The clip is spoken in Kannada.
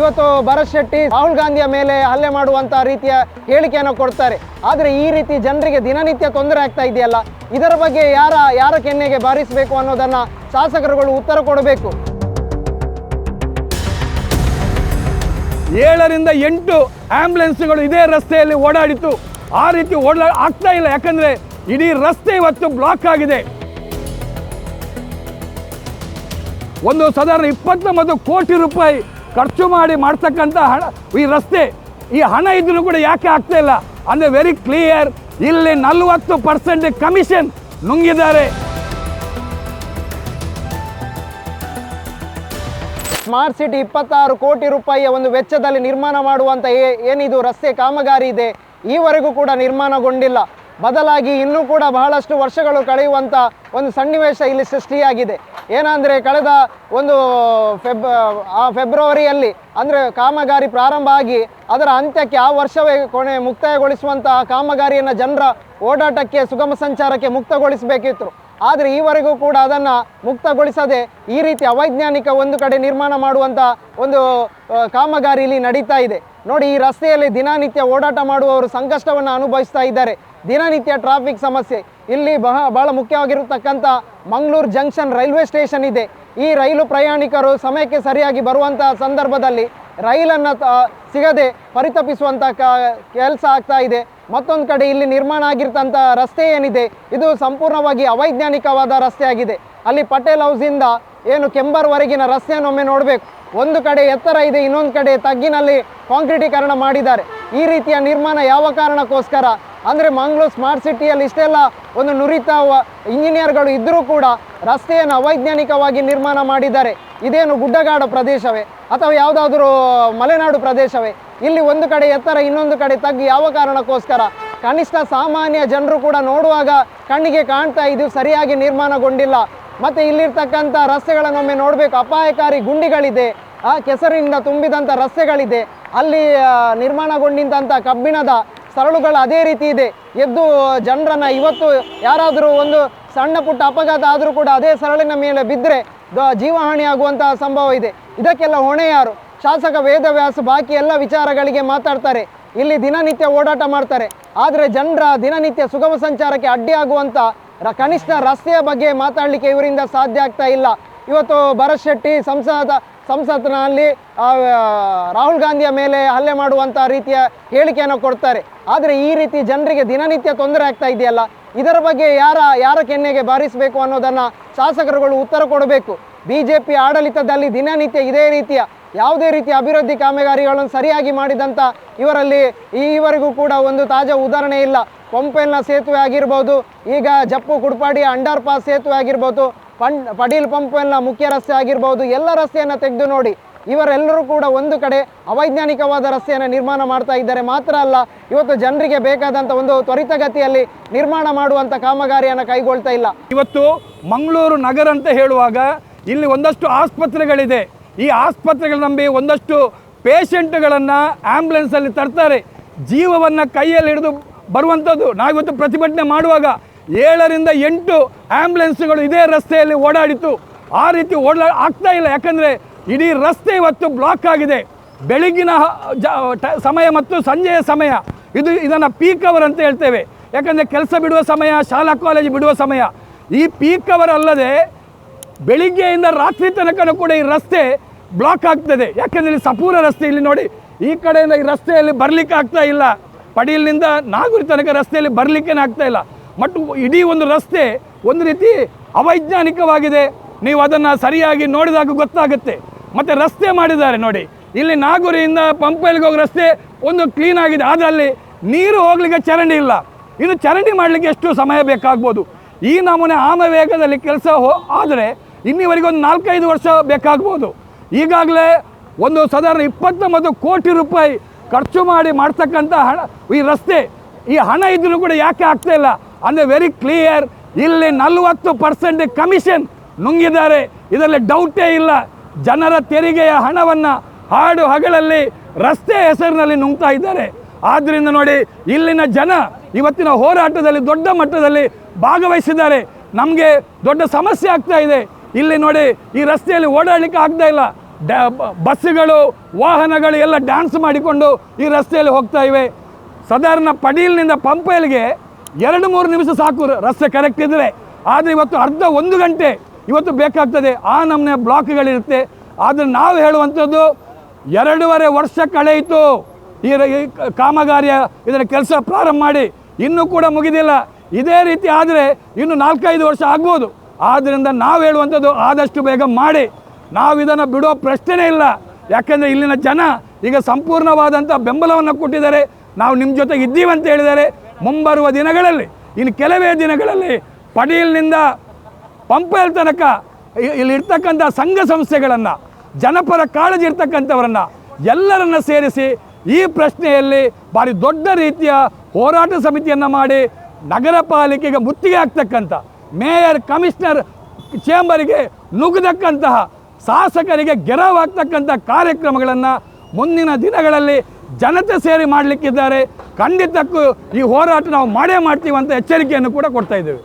ಇವತ್ತು ಭರತ್ ಶೆಟ್ಟಿ ರಾಹುಲ್ ಗಾಂಧಿಯ ಮೇಲೆ ಹಲ್ಲೆ ಮಾಡುವಂತಹ ರೀತಿಯ ಹೇಳಿಕೆಯನ್ನು ಕೊಡ್ತಾರೆ. ಆದರೆ ಈ ರೀತಿ ಜನರಿಗೆ ದಿನನಿತ್ಯ ತೊಂದರೆ ಆಗ್ತಾ ಇದೆಯಲ್ಲ? ಇದರ ಬಗ್ಗೆ ಯಾರ ಯಾರ ಕೆನ್ನೆಗೆ ಬಾರಿಸಬೇಕು ಅನ್ನೋದನ್ನ ಶಾಸಕರುಗಳು ಉತ್ತರ ಕೊಡಬೇಕು. ಏಳರಿಂದ ಎಂಟು ಆಂಬ್ಯುಲೆನ್ಸ್ಗಳು ಇದೇ ರಸ್ತೆಯಲ್ಲಿ ಓಡಾಡಿತು ಆ ರೀತಿ ಓಡಾ ಆಗ್ತಾ ಇಲ್ಲ. ಯಾಕಂದ್ರೆ ಇಡೀ ರಸ್ತೆ ಇವತ್ತು ಬ್ಲಾಕ್ ಆಗಿದೆ. ಒಂದು ಸಾಧಾರಣ ಇಪ್ಪತ್ತೊಂಬತ್ತು ಕೋಟಿ ರೂಪಾಯಿ ಖರ್ಚು ಮಾಡಿ ಮಾಡ್ತಕ್ಕಂಥ ಹಣ, ಈ ರಸ್ತೆ, ಈ ಹಣ ಇದ್ರೂ ಕೂಡ ಯಾಕೆ ಆಗ್ತಾ ಇಲ್ಲ? ಅಂದರೆ ವೆರಿ ಕ್ಲಿಯರ್ ಇಲ್ಲಿ ನಲವತ್ತು ಪರ್ಸೆಂಟ್ ಕಮಿಷನ್ ನುಂಗಿದ್ದಾರೆ. ಸ್ಮಾರ್ಟ್ ಸಿಟಿ ಇಪ್ಪತ್ತಾರು ಕೋಟಿ ರೂಪಾಯಿಯ ಒಂದು ವೆಚ್ಚದಲ್ಲಿ ನಿರ್ಮಾಣ ಮಾಡುವಂತ ಏ- ಏನಿದು ರಸ್ತೆ ಕಾಮಗಾರಿ ಇದೆ, ಈವರೆಗೂ ಕೂಡ ನಿರ್ಮಾಣಗೊಂಡಿಲ್ಲ. ಬದಲಾಗಿ ಇನ್ನೂ ಕೂಡ ಬಹಳಷ್ಟು ವರ್ಷಗಳು ಕಳೆಯುವಂಥ ಒಂದು ಸನ್ನಿವೇಶ ಇಲ್ಲಿ ಸೃಷ್ಟಿಯಾಗಿದೆ. ಏನಂದರೆ ಕಳೆದ ಒಂದು ಫೆಬ್, ಆ ಫೆಬ್ರವರಿಯಲ್ಲಿ, ಅಂದರೆ ಕಾಮಗಾರಿ ಪ್ರಾರಂಭ ಆಗಿ ಅದರ ಅಂತ್ಯಕ್ಕೆ ಆ ವರ್ಷವೇ ಕೊನೆ ಮುಕ್ತಾಯಗೊಳಿಸುವಂತಹ ಕಾಮಗಾರಿಯನ್ನು ಜನರ ಓಡಾಟಕ್ಕೆ, ಸುಗಮ ಸಂಚಾರಕ್ಕೆ ಮುಕ್ತಗೊಳಿಸಬೇಕಿತ್ತು. ಆದರೆ ಈವರೆಗೂ ಕೂಡ ಅದನ್ನು ಮುಕ್ತಗೊಳಿಸದೆ ಈ ರೀತಿ ಅವೈಜ್ಞಾನಿಕ ಒಂದು ಕಡೆ ನಿರ್ಮಾಣ ಮಾಡುವಂಥ ಒಂದು ಕಾಮಗಾರಿ ಇಲ್ಲಿ ನಡೀತಾ ಇದೆ. ನೋಡಿ, ಈ ರಸ್ತೆಯಲ್ಲಿ ದಿನನಿತ್ಯ ಓಡಾಟ ಮಾಡುವವರು ಸಂಕಷ್ಟವನ್ನು ಅನುಭವಿಸ್ತಾ ಇದ್ದಾರೆ. ದಿನನಿತ್ಯ ಟ್ರಾಫಿಕ್ ಸಮಸ್ಯೆ. ಇಲ್ಲಿ ಬಹ ಬಹಳ ಮುಖ್ಯವಾಗಿರತಕ್ಕಂಥ ಮಂಗಳೂರು ಜಂಕ್ಷನ್ ರೈಲ್ವೆ ಸ್ಟೇಷನ್ ಇದೆ. ಈ ರೈಲು ಪ್ರಯಾಣಿಕರು ಸಮಯಕ್ಕೆ ಸರಿಯಾಗಿ ಬರುವಂತಹ ಸಂದರ್ಭದಲ್ಲಿ ರೈಲನ್ನು ಸಿಗದೆ ಪರಿತಪಿಸುವಂಥ ಕೆಲಸ ಆಗ್ತಾ ಇದೆ. ಮತ್ತೊಂದು ಕಡೆ ಇಲ್ಲಿ ನಿರ್ಮಾಣ ಆಗಿರ್ತಂಥ ರಸ್ತೆ ಏನಿದೆ, ಇದು ಸಂಪೂರ್ಣವಾಗಿ ಅವೈಜ್ಞಾನಿಕವಾದ ರಸ್ತೆ ಆಗಿದೆ ಅಲ್ಲಿ ಪಟೇಲ್ ಹೌಸಿಂದ ಏನು ಕೆಂಬರ್ವರೆಗಿನ ರಸ್ತೆಯನ್ನೊಮ್ಮೆ ನೋಡಬೇಕು. ಒಂದು ಕಡೆ ಎತ್ತರ ಇದೆ, ಇನ್ನೊಂದು ಕಡೆ ತಗ್ಗಿನಲ್ಲಿ ಕಾಂಕ್ರೀಟೀಕರಣ ಮಾಡಿದ್ದಾರೆ. ಈ ರೀತಿಯ ನಿರ್ಮಾಣ ಯಾವ ಕಾರಣಕ್ಕೋಸ್ಕರ? ಅಂದರೆ ಮಂಗಳೂರು ಸ್ಮಾರ್ಟ್ ಸಿಟಿಯಲ್ಲಿ ಇಷ್ಟೆಲ್ಲ ಒಂದು ನುರಿತ ಇಂಜಿನಿಯರ್ಗಳು ಇದ್ದರೂ ಕೂಡ ರಸ್ತೆಯನ್ನು ಅವೈಜ್ಞಾನಿಕವಾಗಿ ನಿರ್ಮಾಣ ಮಾಡಿದ್ದಾರೆ. ಇದೇನು ಗುಡ್ಡಗಾಡು ಪ್ರದೇಶವೇ? ಅಥವಾ ಯಾವುದಾದ್ರೂ ಮಲೆನಾಡು ಪ್ರದೇಶವೇ? ಇಲ್ಲಿ ಒಂದು ಕಡೆ ಎತ್ತರ, ಇನ್ನೊಂದು ಕಡೆ ತಗ್ಗಿ, ಯಾವ ಕಾರಣಕ್ಕೋಸ್ಕರ? ಕನಿಷ್ಠ ಸಾಮಾನ್ಯ ಜನರು ಕೂಡ ನೋಡುವಾಗ ಕಣ್ಣಿಗೆ ಕಾಣ್ತಾ ಇದು ಸರಿಯಾಗಿ ನಿರ್ಮಾಣಗೊಂಡಿಲ್ಲ. ಮತ್ತೆ ಇಲ್ಲಿರ್ತಕ್ಕಂಥ ರಸ್ತೆಗಳನ್ನೊಮ್ಮೆ ನೋಡಬೇಕು. ಅಪಾಯಕಾರಿ ಗುಂಡಿಗಳಿದೆ. ಆ ಕೆಸರಿನಿಂದ ತುಂಬಿದಂಥ ರಸ್ತೆಗಳಿದೆ. ಅಲ್ಲಿ ನಿರ್ಮಾಣಗೊಂಡಿದ್ದಂಥ ಕಬ್ಬಿಣದ ಸರಳುಗಳು ಅದೇ ರೀತಿ ಇದೆ. ಎದ್ದು ಜನರನ್ನ ಇವತ್ತು ಯಾರಾದರೂ ಒಂದು ಸಣ್ಣ ಪುಟ್ಟ ಅಪಘಾತ ಆದರೂ ಕೂಡ ಅದೇ ಸರಳಿನ ಮೇಲೆ ಬಿದ್ದರೆ ಜೀವಹಾನಿ ಆಗುವಂತಹ ಸಂಭವ ಇದೆ. ಇದಕ್ಕೆಲ್ಲ ಹೊಣೆ ಯಾರು? ಶಾಸಕ ವೇದವ್ಯಾಸ ಬಾಕಿ ಎಲ್ಲ ವಿಚಾರಗಳಿಗೆ ಮಾತಾಡ್ತಾರೆ. ಇಲ್ಲಿ ದಿನನಿತ್ಯ ಓಡಾಟ ಮಾಡ್ತಾರೆ. ಆದರೆ ಜನರ ದಿನನಿತ್ಯ ಸುಗಮ ಸಂಚಾರಕ್ಕೆ ಅಡ್ಡಿಯಾಗುವಂಥ ರ ಕನಿಷ್ಠ ರಸ್ತೆಯ ಬಗ್ಗೆ ಮಾತಾಡಲಿಕ್ಕೆ ಇವರಿಂದ ಸಾಧ್ಯ ಆಗ್ತಾ ಇಲ್ಲ. ಇವತ್ತು ಭರತ್ ಶೆಟ್ಟಿ ಸಂಸದ ಸಂಸತ್ನಲ್ಲಿ ರಾಹುಲ್ ಗಾಂಧಿಯ ಮೇಲೆ ಹಲ್ಲೆ ಮಾಡುವಂಥ ರೀತಿಯ ಹೇಳಿಕೆಯನ್ನು ಕೊಡ್ತಾರೆ. ಆದರೆ ಈ ರೀತಿ ಜನರಿಗೆ ದಿನನಿತ್ಯ ತೊಂದರೆ ಆಗ್ತಾ ಇದೆಯಲ್ಲ? ಇದರ ಬಗ್ಗೆ ಯಾರ ಯಾರ ಕೆನ್ನೆಗೆ ಬಾರಿಸಬೇಕು ಅನ್ನೋದನ್ನು ಶಾಸಕರುಗಳು ಉತ್ತರ ಕೊಡಬೇಕು. ಬಿ ಜೆ ಪಿ ಆಡಳಿತದಲ್ಲಿ ದಿನನಿತ್ಯ ಇದೇ ರೀತಿಯ ಯಾವುದೇ ರೀತಿಯ ಅಭಿವೃದ್ಧಿ ಕಾಮಗಾರಿಗಳನ್ನು ಸರಿಯಾಗಿ ಮಾಡಿದಂಥ ಇವರಲ್ಲಿ ಈವರೆಗೂ ಕೂಡ ಒಂದು ತಾಜಾ ಉದಾಹರಣೆ ಇಲ್ಲ. ಪಂಪೆಲ್ನ ಸೇತುವೆ ಆಗಿರ್ಬೋದು, ಈಗ ಜಪ್ಪು ಕುಡ್ಪಾಡಿ ಅಂಡರ್ ಪಾಸ್ ಸೇತುವೆ ಆಗಿರ್ಬೋದು ಪಂ ಪಡೀಲ್ ಪಂಪೆಲ್ನ ಮುಖ್ಯ ರಸ್ತೆ ಆಗಿರ್ಬೋದು, ಎಲ್ಲ ರಸ್ತೆಯನ್ನು ತೆಗೆದು ನೋಡಿ, ಇವರೆಲ್ಲರೂ ಕೂಡ ಒಂದು ಕಡೆ ಅವೈಜ್ಞಾನಿಕವಾದ ರಸ್ತೆಯನ್ನು ನಿರ್ಮಾಣ ಮಾಡ್ತಾ ಇದ್ದಾರೆ. ಮಾತ್ರ ಅಲ್ಲ, ಇವತ್ತು ಜನರಿಗೆ ಬೇಕಾದಂಥ ಒಂದು ತ್ವರಿತಗತಿಯಲ್ಲಿ ನಿರ್ಮಾಣ ಮಾಡುವಂಥ ಕಾಮಗಾರಿಯನ್ನು ಕೈಗೊಳ್ತಾ ಇಲ್ಲ. ಇವತ್ತು ಮಂಗಳೂರು ನಗರ ಅಂತ ಹೇಳುವಾಗ ಇಲ್ಲಿ ಒಂದಷ್ಟು ಆಸ್ಪತ್ರೆಗಳಿದೆ. ಈ ಆಸ್ಪತ್ರೆಗಳು ನಂಬಿ ಒಂದಷ್ಟು ಪೇಷಂಟ್ಗಳನ್ನು ಆ್ಯಂಬುಲೆನ್ಸಲ್ಲಿ ತರ್ತಾರೆ. ಜೀವವನ್ನು ಕೈಯಲ್ಲಿ ಹಿಡಿದು ಬರುವಂಥದ್ದು. ನಾವಿವತ್ತು ಪ್ರತಿಭಟನೆ ಮಾಡುವಾಗ ಏಳರಿಂದ ಎಂಟು ಆ್ಯಂಬುಲೆನ್ಸ್ಗಳು ಇದೇ ರಸ್ತೆಯಲ್ಲಿ ಓಡಾಡಿತು ಆ ರೀತಿ ಓಡಾ ಆಗ್ತಾ ಇಲ್ಲ. ಯಾಕಂದರೆ ಇಡೀ ರಸ್ತೆ ಇವತ್ತು ಬ್ಲಾಕ್ ಆಗಿದೆ. ಬೆಳಗಿನ ಸಮಯ ಮತ್ತು ಸಂಜೆಯ ಸಮಯ. ಇದು ಇದನ್ನು ಪೀಕ್ ಅವರ್ ಅಂತ ಹೇಳ್ತೇವೆ. ಯಾಕಂದರೆ ಕೆಲಸ ಬಿಡುವ ಸಮಯ, ಶಾಲಾ, ಕಾಲೇಜ್ ಬಿಡುವ ಸಮಯ. ಈ ಪೀಕ್ ಅವರ್ ಅಲ್ಲದೆ ಬೆಳಿಗ್ಗೆಯಿಂದ ರಾತ್ರಿ ತನಕನೂ ಕೂಡ ಈ ರಸ್ತೆ ಬ್ಲಾಕ್ ಆಗ್ತದೆ. ಯಾಕಂದರೆ ಇಲ್ಲಿ ಸಪೂರ ರಸ್ತೆ ಇಲ್ಲಿ ನೋಡಿ, ಈ ಕಡೆಯಿಂದ ಈ ರಸ್ತೆಯಲ್ಲಿ ಬರಲಿಕ್ಕೆ ಆಗ್ತಾ ಇಲ್ಲ. ಪಡೀಲಿನಿಂದ ನಾಗೂರಿ ತನಕ ರಸ್ತೆಯಲ್ಲಿ ಬರಲಿಕ್ಕೇನೆ ಆಗ್ತಾ ಇಲ್ಲ. ಮತ್ತು ಇಡೀ ಒಂದು ರಸ್ತೆ ಒಂದು ರೀತಿ ಅವೈಜ್ಞಾನಿಕವಾಗಿದೆ. ನೀವು ಅದನ್ನು ಸರಿಯಾಗಿ ನೋಡಿದಾಗ ಗೊತ್ತಾಗುತ್ತೆ. ಮತ್ತು ರಸ್ತೆ ಮಾಡಿದ್ದಾರೆ ನೋಡಿ. ಇಲ್ಲಿ ನಾಗೂರಿಯಿಂದ ಪಂಪೈಲ್ಗೆ ಹೋಗೋ ರಸ್ತೆ ಒಂದು ಕ್ಲೀನ್ ಆಗಿದೆ. ಆದರೆ ಅಲ್ಲಿ ನೀರು ಹೋಗ್ಲಿಕ್ಕೆ ಚರಂಡಿ ಇಲ್ಲ. ಇನ್ನು ಚರಂಡಿ ಮಾಡಲಿಕ್ಕೆ ಎಷ್ಟು ಸಮಯ ಬೇಕಾಗ್ಬೋದು? ಈ ನಮೂನೆ ಆಮ ವೇಗದಲ್ಲಿ ಕೆಲಸ ಹೋ ಆದರೆ ಇನ್ನಿವರೆಗೆ ಒಂದು ನಾಲ್ಕೈದು ವರ್ಷ ಬೇಕಾಗ್ಬೋದು. ಈಗಾಗಲೇ ಒಂದು ಸಾಧಾರಣ ಇಪ್ಪತ್ತೊಂಬತ್ತು ಕೋಟಿ ರೂಪಾಯಿ ಖರ್ಚು ಮಾಡಿ ಮಾಡ್ತಕ್ಕಂಥ ಹಣ, ಈ ರಸ್ತೆ, ಈ ಹಣ ಇದ್ರೂ ಕೂಡ ಯಾಕೆ ಆಗ್ತಾ ಇಲ್ಲ? ಅಂದರೆ ವೆರಿ ಕ್ಲಿಯರ್ ಇಲ್ಲಿ ನಲವತ್ತು ಪರ್ಸೆಂಟ್ ಕಮಿಷನ್ ನುಂಗಿದ್ದಾರೆ. ಇದರಲ್ಲಿ ಡೌಟೇ ಇಲ್ಲ. ಜನರ ತೆರಿಗೆಯ ಹಣವನ್ನು ಹಾಡು ಹಗಲಲ್ಲಿ ರಸ್ತೆ ಹೆಸರಿನಲ್ಲಿ ನುಂಗ್ತಾ ಇದ್ದಾರೆ. ಆದ್ದರಿಂದ ನೋಡಿ, ಇಲ್ಲಿನ ಜನ ಇವತ್ತಿನ ಹೋರಾಟದಲ್ಲಿ ದೊಡ್ಡ ಮಟ್ಟದಲ್ಲಿ ಭಾಗವಹಿಸಿದ್ದಾರೆ. ನಮಗೆ ದೊಡ್ಡ ಸಮಸ್ಯೆ ಆಗ್ತಾ ಇದೆ. ಇಲ್ಲಿ ನೋಡಿ, ಈ ರಸ್ತೆಯಲ್ಲಿ ಓಡಾಡಲಿಕ್ಕೆ ಆಗ್ತಾ ಇಲ್ಲ. ಡ್ಯಾ ಬಸ್ಸುಗಳು, ವಾಹನಗಳು ಎಲ್ಲ ಡ್ಯಾನ್ಸ್ ಮಾಡಿಕೊಂಡು ಈ ರಸ್ತೆಯಲ್ಲಿ ಹೋಗ್ತಾ ಇವೆ. ಸಾಧಾರಣ ಪಡೀಲ್ನಿಂದ ಪಂಪೇಲ್ಗೆ ಎರಡು ಮೂರು ನಿಮಿಷ ಸಾಕು ರಸ್ತೆ ಕರೆಕ್ಟ್ ಇದ್ದರೆ ಆದರೆ ಇವತ್ತು ಅರ್ಧ ಒಂದು ಗಂಟೆ ಇವತ್ತು ಬೇಕಾಗ್ತದೆ. ಆ ನಮ್ಮನೆ ಬ್ಲಾಕ್ಗಳಿರುತ್ತೆ. ಆದರೆ ನಾವು ಹೇಳುವಂಥದ್ದು, ಎರಡೂವರೆ ವರ್ಷ ಕಳೆಯಿತು. ಈ ಕಾಮಗಾರಿಯ ಇದರ ಕೆಲಸ ಪ್ರಾರಂಭ ಮಾಡಿ. ಇನ್ನೂ ಕೂಡ ಮುಗಿದಿಲ್ಲ. ಇದೇ ರೀತಿ ಆದರೆ ಇನ್ನು ನಾಲ್ಕೈದು ವರ್ಷ ಆಗ್ಬೋದು. ಆದ್ದರಿಂದ ನಾವು ಹೇಳುವಂಥದ್ದು ಆದಷ್ಟು ಬೇಗ ಮಾಡಿ. ನಾವು ಇದನ್ನು ಬಿಡೋ ಪ್ರಶ್ನೆನೇ ಇಲ್ಲ. ಯಾಕೆಂದರೆ ಇಲ್ಲಿನ ಜನ ಈಗ ಸಂಪೂರ್ಣವಾದಂಥ ಬೆಂಬಲವನ್ನು ಕೊಟ್ಟಿದ್ದಾರೆ. ನಾವು ನಿಮ್ಮ ಜೊತೆಗೆ ಇದ್ದೀವಿ ಅಂತ ಹೇಳಿದ್ದಾರೆ. ಮುಂಬರುವ ದಿನಗಳಲ್ಲಿ, ಇನ್ನು ಕೆಲವೇ ದಿನಗಳಲ್ಲಿ ಪಡೀಲ್ನಿಂದ ಪಂಪೇಲ್ ತನಕ ಇಲ್ಲಿರ್ತಕ್ಕಂಥ ಸಂಘ ಸಂಸ್ಥೆಗಳನ್ನು, ಜನಪರ ಕಾಳಜಿ ಇರ್ತಕ್ಕಂಥವರನ್ನು ಎಲ್ಲರನ್ನ ಸೇರಿಸಿ ಈ ಪ್ರಶ್ನೆಯಲ್ಲಿ ಭಾರಿ ದೊಡ್ಡ ರೀತಿಯ ಹೋರಾಟ ಸಮಿತಿಯನ್ನು ಮಾಡಿ ನಗರ ಪಾಲಿಕೆಗೆ ಮುತ್ತಿಗೆ ಆಗ್ತಕ್ಕಂಥ ಮೇಯರ್, ಕಮಿಷನರ್ ಚೇಂಬರಿಗೆ ನುಗ್ಗತಕ್ಕಂತಹ ಶಾಸಕರಿಗೆ ಗೆರವಾಗ್ತಕ್ಕಂಥ ಕಾರ್ಯಕ್ರಮಗಳನ್ನು ಮುಂದಿನ ದಿನಗಳಲ್ಲಿ ಜನತೆ ಸೇರಿ ಮಾಡಲಿಕ್ಕಿದ್ದಾರೆ. ಖಂಡಿತಕ್ಕೂ ಈ ಹೋರಾಟ ನಾವು ಮಾಡೇ ಮಾಡ್ತೀವಿ ಅಂತ ಎಚ್ಚರಿಕೆಯನ್ನು ಕೂಡ ಕೊಡ್ತಾ ಇದ್ದೇವೆ.